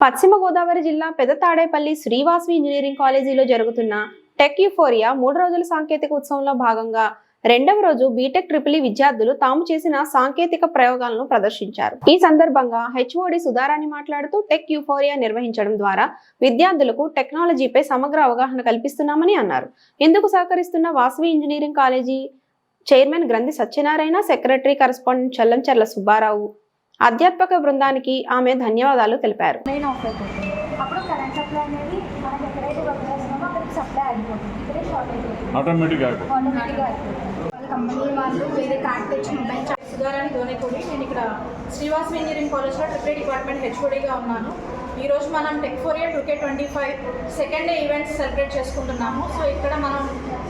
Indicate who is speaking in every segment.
Speaker 1: పశ్చిమ గోదావరి జిల్లా పెదతాడేపల్లి శ్రీవాసవి ఇంజనీరింగ్ కాలేజీలో జరుగుతున్న టెక్ యుఫోరియా మూడు రోజుల సాంకేతిక ఉత్సవంలో భాగంగా రెండవ రోజు బీటెక్ ట్రిపుల్ ఈ విద్యార్థులు తాము చేసిన సాంకేతిక ప్రయోగాలను ప్రదర్శించారు. ఈ సందర్భంగా హెచ్ఓడి సుధారాణి మాట్లాడుతూ టెక్ యుఫోరియా నిర్వహించడం ద్వారా విద్యార్థులకు టెక్నాలజీపై సమగ్ర అవగాహన కల్పిస్తున్నామని అన్నారు. ఇందుకు సహకరిస్తున్న Vasavi engineering college chairman Granthi Satyanarayana secretary correspondent Challancherla Subbarao అధ్యాపక బృందానికి ఆమె ధన్యవాదాలు తెలిపారు.
Speaker 2: కంపెనీ వాళ్ళు వేరే కార్డ్ తెచ్చి మొబైల్
Speaker 3: సుధారాణి నేను ఇక్కడ శ్రీవాస్ ఇంజనీరింగ్ కాలేజ్లో ట్రిపుల్ డిపార్ట్మెంట్ హెచ్ఓడిగా ఉన్నాను. ఈరోజు మనం tech four year two K twenty five second day events celebrate చేసుకుంటున్నాము. సో ఇక్కడ మనం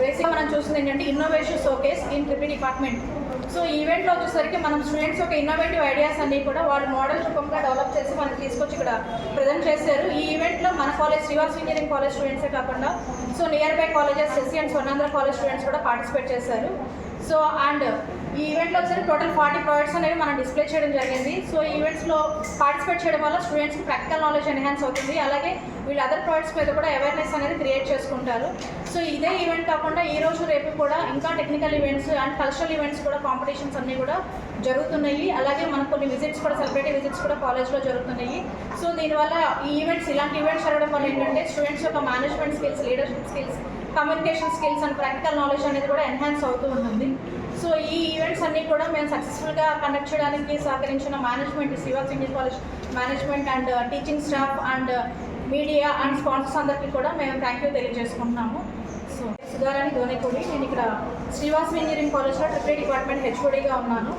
Speaker 3: బేసిక్గా మనం చూసింది ఏంటంటే innovation showcase in triple department so ఈ ఈవెంట్లో వచ్చేసరికి మనం స్టూడెంట్స్ ఒక ఇన్నోవేటివ్ ఐడియాస్ అన్ని కూడా వాళ్ళు మోడల్ రూపంగా డెవలప్ చేసి మనకి తీసుకొచ్చి ఇక్కడ ప్రజెంట్ చేశారు. ఈ ఈవెంట్లో మన కాలేజ్ శ్రీవాస్ ఇంజనీరింగ్ కాలేజ్ స్టూడెంట్సే కాకుండా so nearby colleges SC and Swarnandhra college students కూడా పార్టిసిపేట్ చేశారు. సో అండ్ ఈ ఈవెంట్లో వచ్చేసి టోటల్ ఫార్టీ ప్రాజెక్ట్స్ అనేవి మనం డిస్ప్లే చేయడం జరిగింది. సో ఈ ఈవెంట్స్లో పార్టిసిపేట్ చేయడం వల్ల స్టూడెంట్స్కి ప్రాక్టికల్ నాలెడ్జ్ ఎన్హాన్స్ అవుతుంది. అలాగే వీళ్ళు అదర్ ప్రాజెక్ట్స్ మీద కూడా అవేర్నెస్ అనేది క్రియేట్ చేసుకుంటారు. సో ఇదే ఈవెంట్ కాకుండా ఈ రోజు రేపు కూడా ఇంకా technical events and cultural events కూడా కాంపిటీషన్స్ అన్నీ కూడా జరుగుతున్నాయి. అలాగే మనకు కొన్ని విజిట్స్ కూడా సెలబ్రిటీ విజిట్స్ కూడా కాలేజ్లో జరుగుతున్నాయి. సో దీనివల్ల ఈ ఈవెంట్స్ ఇలాంటి ఈవెంట్స్ జరగడం వల్ల ఏంటంటే స్టూడెంట్స్ యొక్క management skills leadership skills communication skills and practical knowledge అనేది కూడా ఎన్హాన్స్ అవుతూ ఉంటుంది. సో ఈ ఈవెంట్స్ అన్నీ కూడా మేము సక్సెస్ఫుల్గా కండక్ట్ చేయడానికి సహకరించిన management Srivas Indian college management and teaching staff and media and sponsors అందరికీ కూడా మేము థ్యాంక్ యూ తెలియజేసుకుంటున్నాము. సో సుధారాణి ధోనిపూడి నేను ఇక్కడ శ్రీవాస్ ఇంజనీరింగ్ కాలేజ్లో ట్రిపుల్ డిపార్ట్మెంట్ హెచ్ఓడిగా ఉన్నాను.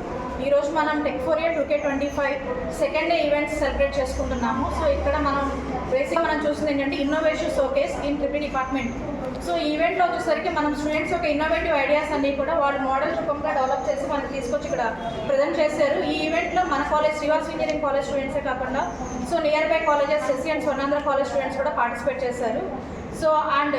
Speaker 3: ఈరోజు మనం tech four year two K twenty five second day events celebrate చేసుకుంటున్నాము. సో ఇక్కడ మనం బేసిక్గా మనం చూసింది ఏంటంటే innovation showcase in triple department so ఈ ఈవెంట్లో వచ్చేసరికి మనం స్టూడెంట్స్ ఒక ఇన్నోవేటివ్ ఐడియాస్ అన్ని కూడా వాళ్ళు మోడల్ రూపంగా డెవలప్ చేసి మనకి తీసుకొచ్చి ఇక్కడ ప్రజెంట్ చేశారు. ఈ ఈవెంట్లో మన కాలేజ్ శ్రీవాస్ ఇంజనీరింగ్ కాలేజ్ స్టూడెంట్సే కాకుండా so nearby colleges SC and Swarnandhra college students కూడా పార్టిసిపేట్ చేశారు. సో అండ్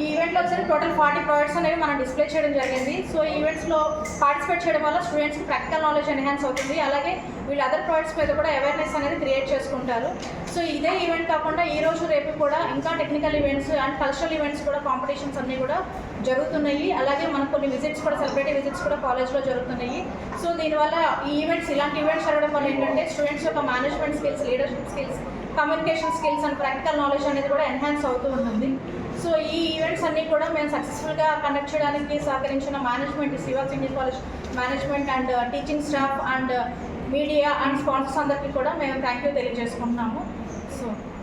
Speaker 3: ఈ ఈవెంట్లో వచ్చేసి టోటల్ ఫార్టీ ప్రాజెక్ట్స్ అనేవి మనం డిస్ప్లే చేయడం జరిగింది. సో ఈ ఈవెంట్స్లో పార్టిసిపేట్ చేయడం వల్ల స్టూడెంట్స్కి ప్రాక్టికల్ నాలెడ్జ్ ఎన్హాన్స్ అవుతుంది. అలాగే వీళ్ళు అదర్ ప్రాజెక్ట్స్ మీద కూడా అవేర్నెస్ అనేది క్రియేట్ చేసుకుంటారు. సో ఇదే ఈవెంట్ కాకుండా ఈ రోజు రేపు కూడా ఇంకా technical events and cultural events కూడా కాంపిటీషన్స్ అన్నీ కూడా జరుగుతున్నాయి. అలాగే మనకు కొన్ని విజిట్స్ కూడా సెలబ్రిటీ విజిట్స్ కూడా కాలేజ్లో జరుగుతున్నాయి. సో దీనివల్ల ఈ ఈవెంట్స్ ఇలాంటి ఈవెంట్స్ జరగడం వల్ల ఏంటంటే స్టూడెంట్స్ యొక్క management skills leadership skills communication skills and practical knowledge అనేది కూడా ఎన్హాన్స్ అవుతూ ఉంటుంది. సో ఈ ఈవెంట్స్ అన్నీ కూడా మేము సక్సెస్ఫుల్గా కండక్ట్ చేయడానికి సహకరించిన management Shiva senior college management and teaching staff and media and sponsors అందరికీ కూడా మేము థ్యాంక్ యూ తెలియజేసుకుంటున్నాము.